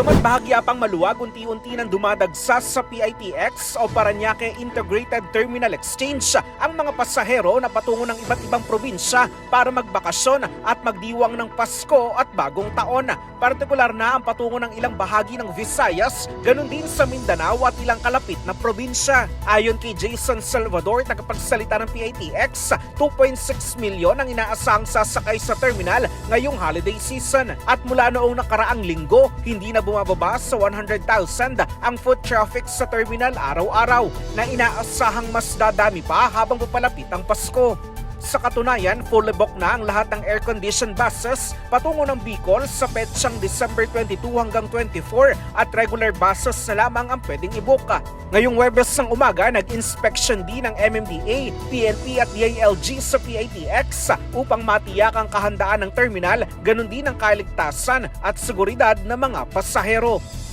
Bagamat bahagya pang maluwag, unti-unti nang dumadagsa sa PITX o Paranaque Integrated Terminal Exchange ang mga pasahero na patungo ng iba't ibang probinsya para magbakasyon at magdiwang ng Pasko at Bagong Taon. Partikular na ang patungo ng ilang bahagi ng Visayas, ganun din sa Mindanao at ilang kalapit na probinsya. Ayon kay Jason Salvador, tagapagsalita ng PITX, 2.6 milyon ang inaasahang sasakay sa terminal ngayong holiday season. At mula noong nakaraang linggo, hindi na bumababa sa 100,000 ang foot traffic sa terminal araw-araw na inaasahang mas dadami pa habang papalapit ang Pasko. Sa katunayan, fully booked na ang lahat ng air-conditioned buses patungo ng Bicol sa petsang December 22 hanggang 24 at regular buses na lamang ang pwedeng ibuka. Ngayong Webes ng umaga, nag-inspection din ng MMDA, PNP at DILG sa PITX upang matiyak ang kahandaan ng terminal, ganun din ang kaligtasan at seguridad ng mga pasahero.